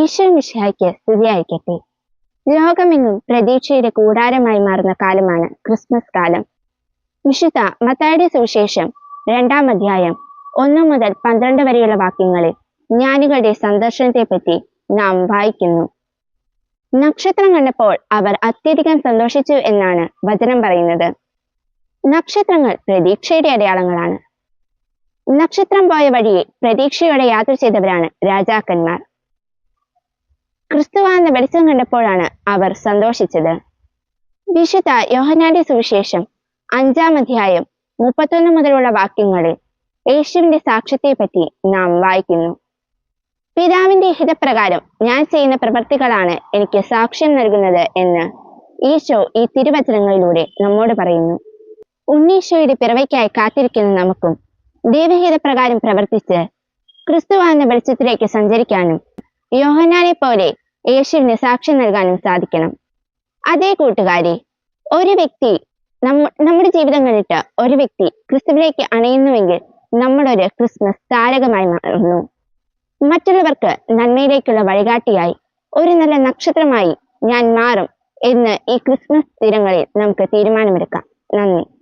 ഈശോ മിശിഹായ്ക്ക് സ്തുതിയായിരിക്കട്ടെ. ലോകമെങ്ങും പ്രതീക്ഷയുടെ കൂടാരമായി മാറുന്ന കാലമാണ് ക്രിസ്മസ് കാലം. വിശുദ്ധ മത്തായുടെ സുവിശേഷം രണ്ടാം അധ്യായം ഒന്നു മുതൽ പന്ത്രണ്ട് വരെയുള്ള വാക്യങ്ങളിൽ ജ്ഞാനികളുടെ സന്ദർശനത്തെപ്പറ്റി നാം വായിക്കുന്നു. നക്ഷത്രം കണ്ടപ്പോൾ അവർ അത്യധികം സന്തോഷിച്ചു എന്നാണ് വചനം പറയുന്നത്. നക്ഷത്രങ്ങൾ പ്രതീക്ഷയുടെ അടയാളങ്ങളാണ്. നക്ഷത്രം പോയ വഴിയെ പ്രതീക്ഷയോടെ യാത്ര ചെയ്തവരാണ് രാജാക്കന്മാർ. ക്രിസ്തുവാന്ന വെളിച്ചം കണ്ടപ്പോഴാണ് അവർ സന്തോഷിച്ചത്. വിശുദ്ധ യോഹനാന്റെ സുവിശേഷം അഞ്ചാം അധ്യായം മുപ്പത്തൊന്ന് മുതലുള്ള വാക്യങ്ങളിൽ യേശുവിന്റെ സാക്ഷ്യത്തെപ്പറ്റി നാം വായിക്കുന്നു. പിതാവിന്റെ ഹിതപ്രകാരം ഞാൻ ചെയ്യുന്ന പ്രവൃത്തികളാണ് എനിക്ക് സാക്ഷ്യം നൽകുന്നത് എന്ന് ഈശോ ഈ തിരുവചനങ്ങളിലൂടെ നമ്മോട് പറയുന്നു. ഉണ്ണീശോയുടെ പിറവയ്ക്കായി കാത്തിരിക്കുന്ന നമുക്കും ദൈവഹിതപ്രകാരം പ്രവർത്തിച്ച് ക്രിസ്തുവാന്ന വെളിച്ചത്തിലേക്ക് സഞ്ചരിക്കാനും യോഹനാനെ പോലെ യേശുവിന് സാക്ഷ്യം നൽകാനും സാധിക്കണം. അതേ കൂട്ടുകാരി ഒരു വ്യക്തി നമ്മ നമ്മുടെ ജീവിതം കണ്ടിട്ട് ഒരു വ്യക്തി ക്രിസ്തുവിലേക്ക് അണയുന്നുവെങ്കിൽ ഒരു ക്രിസ്മസ് താരകമായി മാറുന്നു. മറ്റുള്ളവർക്ക് നന്മയിലേക്കുള്ള വഴികാട്ടിയായി ഒരു നല്ല നക്ഷത്രമായി ഞാൻ മാറും എന്ന് ഈ ക്രിസ്മസ് ദിനങ്ങളിൽ നമുക്ക് തീരുമാനമെടുക്കാം. നന്ദി.